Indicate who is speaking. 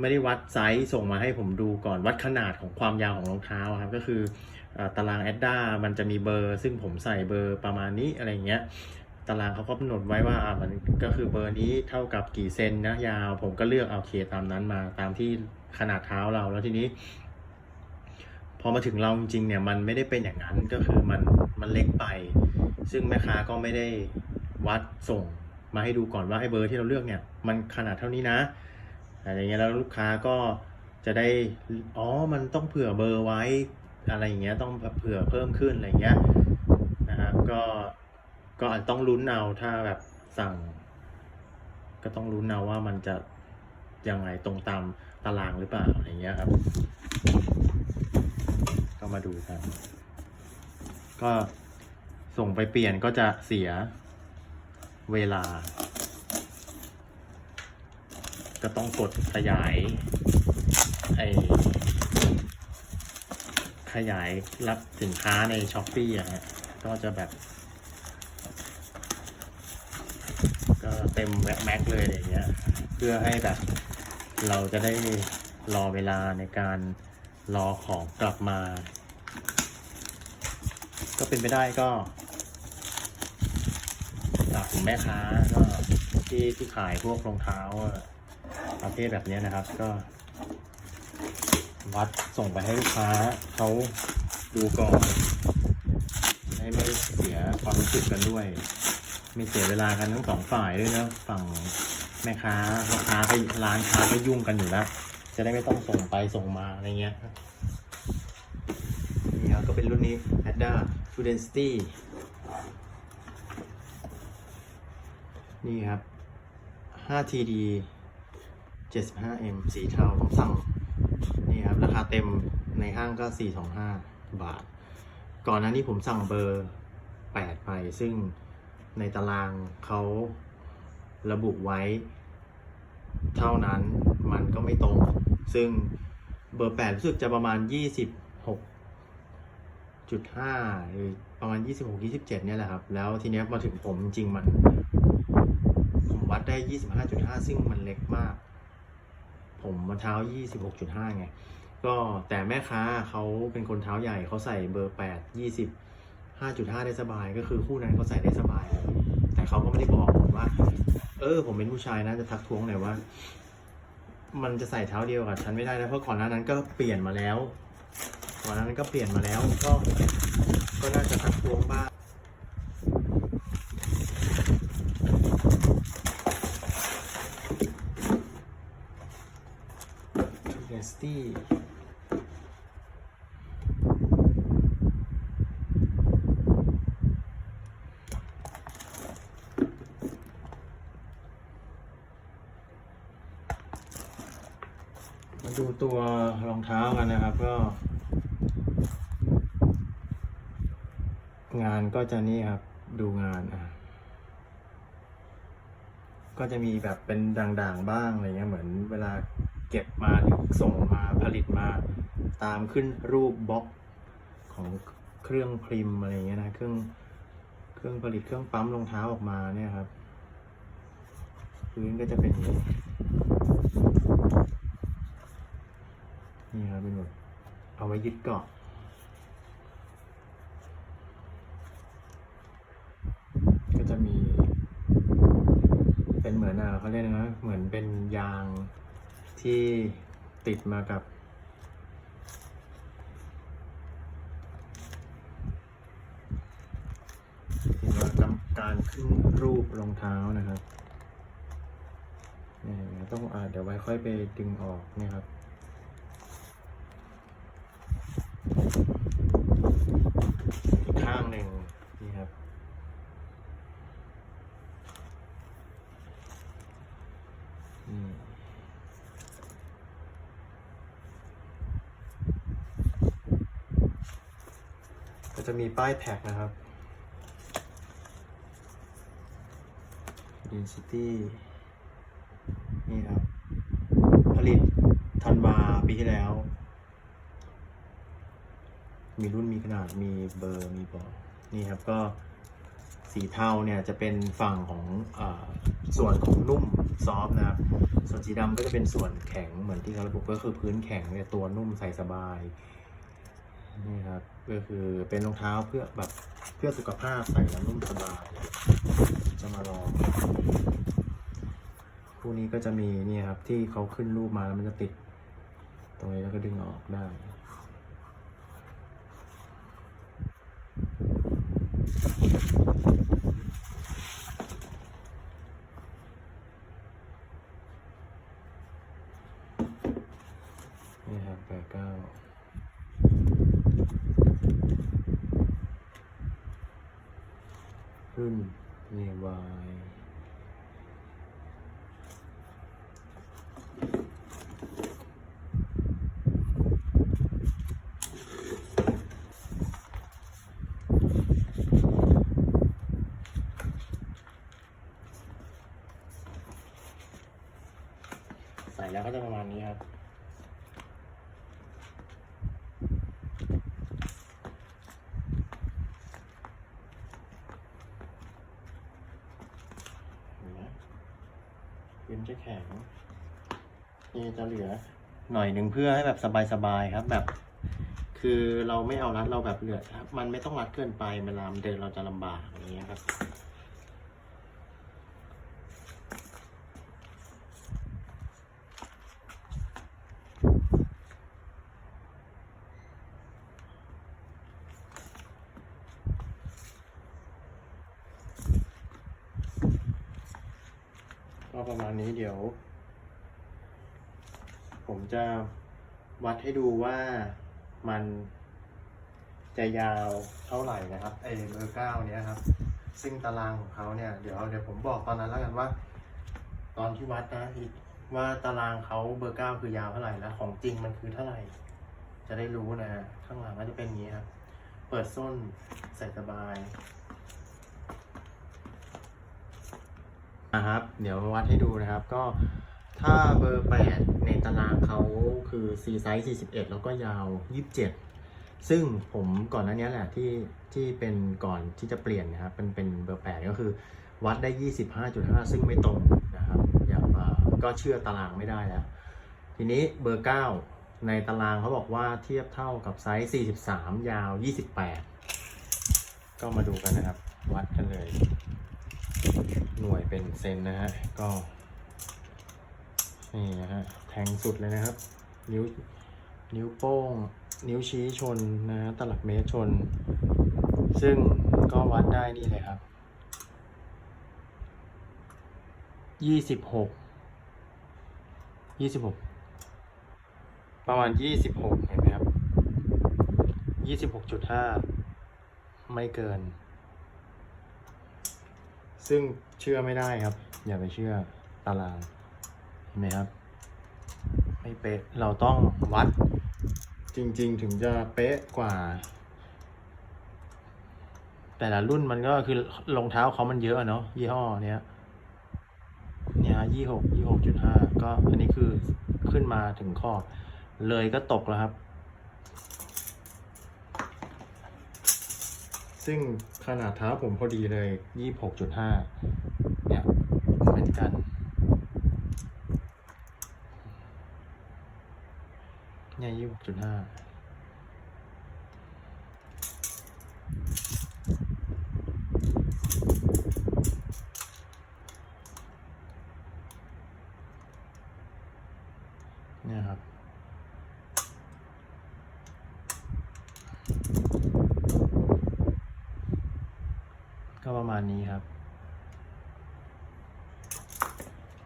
Speaker 1: ไม่ได้วัดไซส์ส่งมาให้ผมดูก่อนวัดขนาดของความยาวของรองเท้าครับก็คือตารางแอดด้ามันจะมีเบอร์ ซึ่งผมใส่เบอร์ประมาณนี้อะไรเงี้ยตารางเขาก็กำหนดไว้ว่ามันก็คือเบอร์นี้เท่ากับกี่เซนนะยาว ผมก็เลือกเอาเคตามนั้นมาตามที่ขนาดเท้าเราแล้วทีนี้ พอมาถึงเราจริงเนี่ยมันไม่ได้เป็นอย่างนั้นก็คือมันมันเล็กไป ซึ่งแม่ค้าก็ไม่ได้วัดส่งมาให้ดูก่อนว่าไอ้เบอร์ที่เราเลือกเนี่ยมันขนาดเท่านี้นะ อะไรอย่างเงี้ยแล้วลูกค้าก็จะได้ อ๋อ มันต้องเผื่อเบอร์ไว้อะไรอย่างเงี้ย ต้องเผื่อเพิ่มขึ้นอะไรอย่างเงี้ยนะครับ ก็ ก็อาจต้องลุ้นเอาถ้าแบบสั่ง ก็ต้องลุ้นเอาว่ามันจะยังไงตรงตามตารางหรือเปล่าอะไรเงี้ยครับ ก็มาดูกัน ก็ส่งไปเปลี่ยนก็จะเสียเวลา ก็ต้องกดขยายไอขยายรับสินค้าในช้อปปี้อะฮะก็จะแบบ ก็เต็มแม็กเลยอะไรอย่างเงี้ย เพื่อให้แบบ เราจะได้รอเวลาในการรอของกลับมา ก็เป็นไปได้ก็จากถึงแม่ค้าก็ที่ที่ขายพวกรองเท้าอะ ประเภทแบบนี้นะครับ ก็ วัดส่งไปให้ลูกค้าเขาดูก่อนให้ไม่เสียความรู้สึกกันด้วย ไม่เสียเวลากันทั้งสองฝ่ายด้วยนะฝั่งแม่ค้าพ่อค้าก็ร้านค้าก็ยุ่งกันอยู่แล้วจะได้ไม่ต้องส่งไปส่งมาอะไรเงี้ยนี่ครับก็เป็นรุ่นนี้ Adda True Density นี่ครับ 5TD 75M สีเทาผมสั่งนี่ครับ ราคาเต็มในห้างก็ 425 บาท ก่อนหน้านี้ผมสั่งเบอร์ 8 ไป ซึ่งในตารางเขาระบุไว้ เท่านั้นมันก็ไม่ตรง ซึ่งเบอร์ 8 รู้สึกจะประมาณ 26.5 หรือประมาณ 26 27 เนี่ยแหละครับ แล้วทีเนี้ยมาถึงผมจริงมัน ผมวัดได้ 25.5 ซึ่งมันเล็กมาก ผมมาเท้า 26.5 ไง ก็แต่แม่ค้าเขาเป็นคนเท้าใหญ่เขาใส่เบอร์ 8 20 5.5 ได้สบาย ก็คือคู่นั้นเขาใส่ได้สบาย แต่เขาก็ไม่ได้บอกผมว่า เออ ผมเป็นผู้ชายนะ จะทักท้วงหน่อยว่า มันจะใส่เท้าเดียวกับฉันไม่ได้นะ เพราะก่อนหน้านั้นก็เปลี่ยนมาแล้ว ก่อนหน้านั้นก็เปลี่ยนมาแล้ว ก็ ก็น่าจะทักท้วงบ้าง เดส ตี้มาดูตัวรองเท้ากันนะครับก็ งานก็จะนี่ครับดูงานอะก็จะมีแบบเป็นด่างๆบ้างอะไรเงี้ยเหมือนเวลา ก็บมาหรือส่งมาผลิตมาตามขึ้นรูปบล็อกของเครื่องพิมพ์อะไรเงี้ยนะเครื่องเครื่องผลิตเครื่องปั๊มรองเท้าออกมาเนี่ยครับพื้นก็จะเป็นนี้นี่ครับเป็นแบบเอาไว้ยึดเกาะก็จะมี เป็นเหมือนอะเขาเรียกนะเหมือนเป็นยาง ที่ติดมากับถือว่ากำการขึ้นรูปรองเท้านะครับเนี่ยต้องอ่าเดี๋ยวไว้ค่อยไปดึงออกนะครับ อีกข้างหนึ่งนี่ครับ อืมก็ จะมีป้ายแท็กนะครับ Density นี่ครับ ผลิตธันวาปีที่แล้ว มีรุ่นมีขนาดมีเบอร์มีบอกนี่ครับก็สีเทาเนี่ยจะเป็นฝั่งของอส่วนของนุ่มซอฟนะครับ ส่วนสีดำก็จะเป็นส่วนแข็งเหมือนที่เขาระบุก็คือพื้นแข็งเนี่ยตัวนุ่มใส่สบาย นี่ครับ ก็คือเป็นรองเท้าเพื่อแบบเพื่อสุขภาพใส่แล้วนุ่มสบายจะมาลองคู่นี้ก็จะมีนี่ครับที่เขาขึ้นรูปมาแล้วมันจะติด ตรงนี้แล้วก็ดึงออกได้นี่ครับแปดเก้าึ้นนี่วาย ใส่แล้วก็จะประมาณนี้ครับ เห็นไหมยิ้ม จะแข็งเจจะเหลือ หน่อยหนึ่งเพื่อให้แบบสบายๆครับ แบบ คือเราไม่เอารัดเราแบบเหลือครับ มันไม่ต้องรัดเกินไปเวลามเดินเราจะลำบากอย่างเงี้ยครับ ก็ประมาณนี้เดี๋ยว ผมจะวัดให้ดูว่ามันจะยาวเท่าไหร่นะครับไอเบอร์เก้าเนี้ยครับ ซึ่งตารางของเขาเนี่ยเดี๋ยวเดี๋ยวผมบอกตอนนั้นแล้วกันว่า ตอนที่วัดนะว่าตารางเขาเบอร์เก้าคือยาวเท่าไหร่แล้วของจริงมันคือเท่าไหร่ จะได้รู้นะข้างหลังก็จะเป็นอย่างนี้ครับ เปิดส้นใส่สบาย นะครับ เดี๋ยวมาวัดให้ดูนะครับ ก็ถ้าเบอร์ 8 ในตารางเขาคือ C size 41 แล้วก็ยาว 27 ซึ่งผมก่อนหน้านี้แหละที่ที่เป็นก่อนที่จะเปลี่ยนนะครับเป็นเป็นเบอร์ 8 ก็คือวัดได้ 25.5 ซึ่งไม่ตรงนะครับ อย่างอ่าก็เชื่อตารางไม่ได้แล้ว ทีนี้เบอร์ 9 ในตารางเขาบอกว่าเทียบเท่ากับไซส์ 43 ยาว 28 ก็มาดูกันนะครับ วัดกันเลย หน่วยเป็นเซนนะฮะ ก็ นี่นะฮะ แทงสุดเลยนะครับ นิ้ว นิ้วโป้ง นิ้วชี้ชนนะฮะ ตลับเมตรชน ซึ่งก็วัดได้นี่เลยครับยี่สิบหก ยี่สิบหก ประมาณยี่สิบหกเห็นไหมครับยี่สิบหกจุดห้า ไม่เกิน ซึ่งเชื่อไม่ได้ครับ อย่าไปเชื่อตารางเห็นไหมครับ ไม่เป๊ะเราต้องวัดจริง ๆ ถึงจะเป๊ะกว่า แต่ละรุ่นมันก็คือรองเท้าเขามันเยอะเนาะยี่ห้อเนี้ยเนี่ยยี่หกยี่หกจุดห้าก็อันนี้คือขึ้นมาถึงข้อ เลยก็ตกแล้วครับ ซึ่งขนาดเท้าผมพอดีเลยยี่หกจุดห้าเนี่ยเหมือนกัน เนี่ยยี่หกจุดห้าเนี่ยครับ ก็ ประมาณนี้ครับ